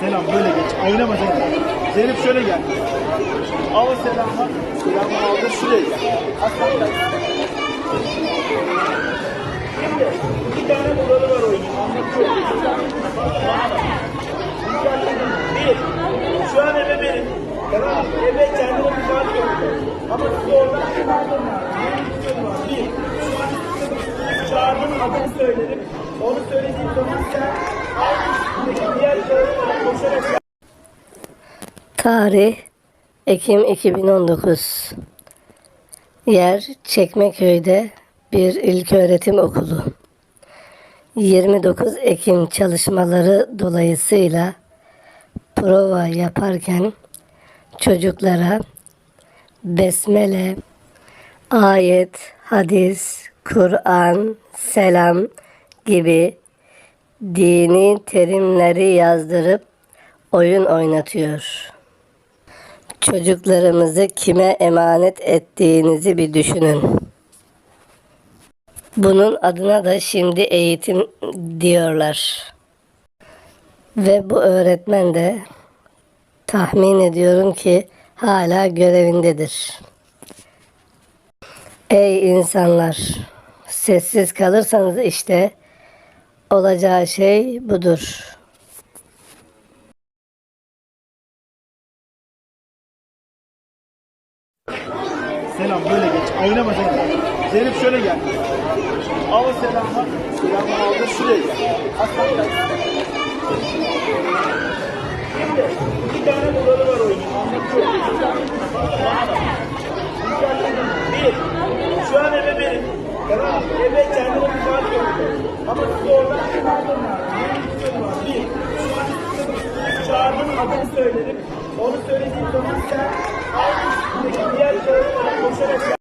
Selam böyle geç. Oynama Zeynep. Zeynep şöyle gel. Al selamı. Selamı aldır şuraya gel. Aslan bir tane kuralı var oyunun. Anlatıyorum. Bana bak. Bir, şu an ebe benim. Tamam mı? Ebe kendine bir saat gördü. Ama siz oradan çıkardın? Bir şu an. Çağırdığım adını söylerim. Onu söylediğim zaman sen Tarih Ekim 2019 Yer Çekmeköy'de bir ilköğretim okulu. 29 Ekim çalışmaları dolayısıyla prova yaparken çocuklara besmele, ayet, hadis, Kur'an, selam gibi dini terimleri yazdırıp oyun oynatıyor. Çocuklarımızı kime emanet ettiğinizi bir düşünün. Bunun adına da şimdi eğitim diyorlar. Ve bu öğretmen de tahmin ediyorum ki hala görevindedir. Ey insanlar, sessiz kalırsanız işte olacağı şey budur. Selam böyle geç. Oynama Zeynep. Zeynep şöyle gel. Al selamı. Selamı aldır şuraya gel. Aslan gel. Şimdi bir tane kuralı var oyunun. Bir, şu an ebe benim. Tamam mı? Ebe kendine bir saat gördü. Ama siz oradan çıkardın mı? Bir şu an. Çağırdığım adını söylerim. Onu söylediğim zaman sen